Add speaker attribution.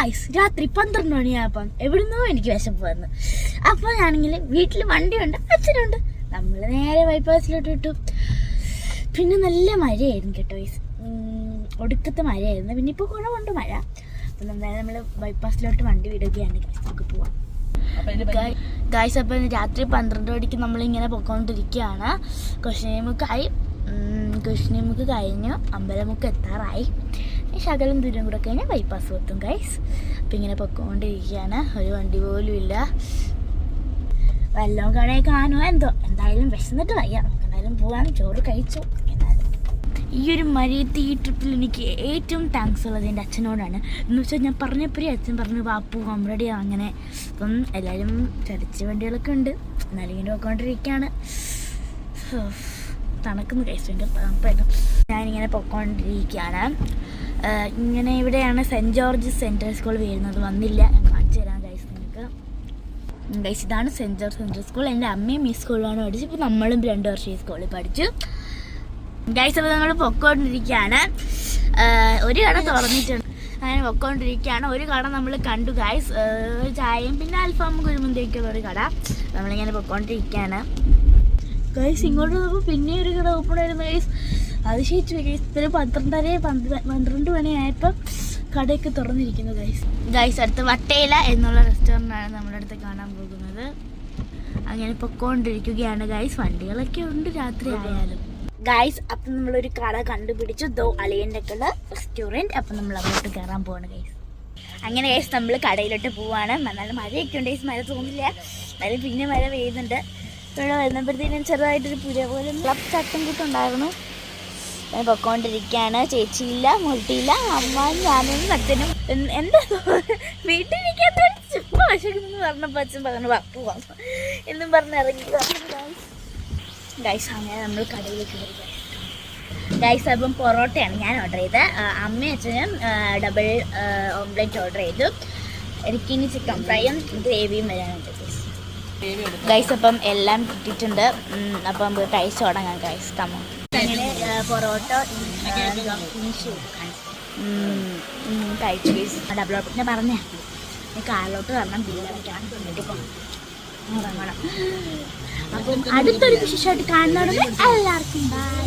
Speaker 1: Guys രാത്രി പന്ത്രണ്ട് മണിയായപ്പം എവിടുന്നോ എനിക്ക് വിശപ്പ് വന്നു. അപ്പോൾ ഞാനെങ്കിൽ വീട്ടിൽ വണ്ടിയുണ്ട് അച്ഛനുണ്ട്. നമ്മൾ നേരെ ബൈപ്പാസിലോട്ട് വിട്ടു പിന്നെ നല്ല മഴയായിരുന്നു കേട്ടോ ഗൈസ് ഒടുക്കത്തെ മഴയായിരുന്നു. പിന്നെ ഇപ്പോൾ കുഴപ്പമുണ്ട് മഴ. അപ്പം നന്നായി നമ്മൾ ബൈപ്പാസിലോട്ട് വണ്ടി വിടുകയാണ് ഗൈസ് നമുക്ക് പോവാം. ഗായ്സ് അപ്പം രാത്രി പന്ത്രണ്ട് മണിക്ക് നമ്മളിങ്ങനെ പൊക്കോണ്ടിരിക്കുകയാണ്. കൃഷ്ണമുക്കായി. കൃഷ്ണമുക്ക് കഴിഞ്ഞു. അമ്പലമുക്ക് എത്താറായി. ശകലം ദൂരം കൂടെ കഴിഞ്ഞാൽ ബൈപ്പാസ് എത്തും ഗൈസ് അപ്പം ഇങ്ങനെ പൊക്കോണ്ടിരിക്കുകയാണ് ഒരു വണ്ടി പോലും ഇല്ല. വല്ലതും കടയിൽ കാണുമോ എന്തോ. എന്തായാലും വിശന്നിട്ട് വയ്യ. എന്തായാലും പോവാൻ ചോറ് കഴിച്ചു. ഈ ഒരു മരീത്തി ഈ ട്രിപ്പിൽ എനിക്ക് ഏറ്റവും താങ്ക്സ് ഉള്ളത് എന്റെ അച്ഛനോടാണ്. എന്ന് വെച്ചാൽ ഞാൻ പറഞ്ഞപ്പോഴേ അച്ഛൻ പറഞ്ഞു ബാപ്പു കോമഡി അങ്ങനെ. അപ്പം എല്ലാവരും ചടിച്ച വണ്ടികളൊക്കെ ഉണ്ട്. എന്നാലും ഇങ്ങനെ പോയിക്കൊണ്ടിരിക്കുകയാണ് തണക്കുന്നു കഴിച്ചു എന്റെ തണുപ്പായിട്ട് ഞാനിങ്ങനെ പൊയ്ക്കൊണ്ടിരിക്കുകയാണ് ആഹ് ഇങ്ങനെ ഇവിടെയാണ് സെന്റ് ജോർജ് സെൻട്രൽ സ്കൂൾ വരുന്നത്. വന്നില്ല. ഞാൻ കാണിച്ചു തരാം ഗൈസ് നിങ്ങൾക്ക്. ഗൈസ് ഇതാണ് സെന്റ് ജോർജ് സെൻട്രൽ സ്കൂൾ. എന്റെ അമ്മയും ഈ സ്കൂളിലാണ് പഠിച്ചത്. ഇപ്പോൾ നമ്മളും രണ്ട് വർഷം ഈ സ്കൂളിൽ പഠിച്ചു. ഗൈസ് അപ്പോൾ നമ്മൾ പൊക്കോണ്ടിരിക്കുകയാണ്. ഒരു കട തുറന്നിട്ടുണ്ട്. അങ്ങനെ പൊക്കോണ്ടിരിക്കുകയാണ്. ഒരു കട നമ്മൾ കണ്ടു ഗൈസ് ഒരു ചായയും പിന്നെ അൽഫാമും കുരുമുന്തിയൊക്കെയുള്ള ഒരു കട. നമ്മളിങ്ങനെ പൊക്കോണ്ടിരിക്കുകയാണ്. ഗൈസ് ഇങ്ങോട്ട് നോക്കുമ്പോൾ പിന്നെ ഒരു കട ഓപ്പൺ ആയിരുന്നു ഗൈസ് അത് ഷീറ്റ് ഗൈസ് ഇത്ര പന്ത്രണ്ടര പന്ത്ര- പന്ത്രണ്ട് മണിയായപ്പം കടയൊക്കെ തുറന്നിരിക്കുന്നു ഗൈസ് ഗൈസ് അടുത്ത് വട്ടയില എന്നുള്ള റെസ്റ്റോറന്റ് ആണ് നമ്മുടെ അടുത്ത് കാണാൻ പോകുന്നത്. അങ്ങനെ പൊക്കോണ്ടിരിക്കുകയാണ് ഗൈസ് വണ്ടികളൊക്കെ ഉണ്ട് രാത്രി ആയാലും. ഗൈസ് അപ്പം നമ്മളൊരു കട കണ്ടുപിടിച്ചു. ദോ അളിയന്റെ കട റെസ്റ്റോറന്റ് അപ്പം നമ്മൾ അങ്ങോട്ട് കയറാൻ പോവാണ് ഗൈസ് അങ്ങനെ ഗൈസ് നമ്മൾ കടയിലോട്ട് പോവാണ്. നല്ല മഴയൊക്കെ ഉണ്ട് ഗൈസ് മഴ തോന്നില്ല. എന്നാലും പിന്നെ മഴ പെയ്യുന്നുണ്ട്. ഇവിടെ വരുന്നപ്പോഴത്തേനും ചെറുതായിട്ടൊരു പുര പോലെ ചട്ടം കൂട്ടുണ്ടായിരുന്നു ഞാൻ പൊക്കോണ്ടിരിക്കുകയാണ് ചേച്ചിയില്ല മുട്ടിയില്ല അമ്മ ഞാനും അച്ഛനും. എന്താ വീട്ടിലിരിക്കാത്ത വിശക്കുന്നു പറഞ്ഞപ്പോൾ അച്ഛൻ പറഞ്ഞു "വാ, പോവാം. എന്നും പറഞ്ഞ് ഇറങ്ങി. ഗൈസ് അങ്ങനെ നമ്മൾ കടയിലേക്ക് വരിക ഗൈസ് അപ്പം പൊറോട്ടയാണ് ഞാൻ ഓർഡർ ചെയ്തത് അമ്മയും അച്ഛനും ഡബിൾ ഓംലെറ്റ് ഓർഡർ ചെയ്തു. എനിക്കിനി ചിക്കൻ ഫ്രൈയും ഗ്രേവിയും വരാനുണ്ട് ഗൈസ് അപ്പം എല്ലാം കിട്ടിയിട്ടുണ്ട്. അപ്പം നമുക്ക് കഴിച്ചു തുടങ്ങാം ഗൈസ് കമ്മ പൊറോട്ട കഴിച്ചു ഓർഡർ പറഞ്ഞേ ഈ കാറിലോട്ട് വരണം ഇറങ്ങണം അപ്പം അടുത്തൊരു വിശേഷമായിട്ട് കാണുന്നവരുടെ എല്ലാവർക്കും ബൈ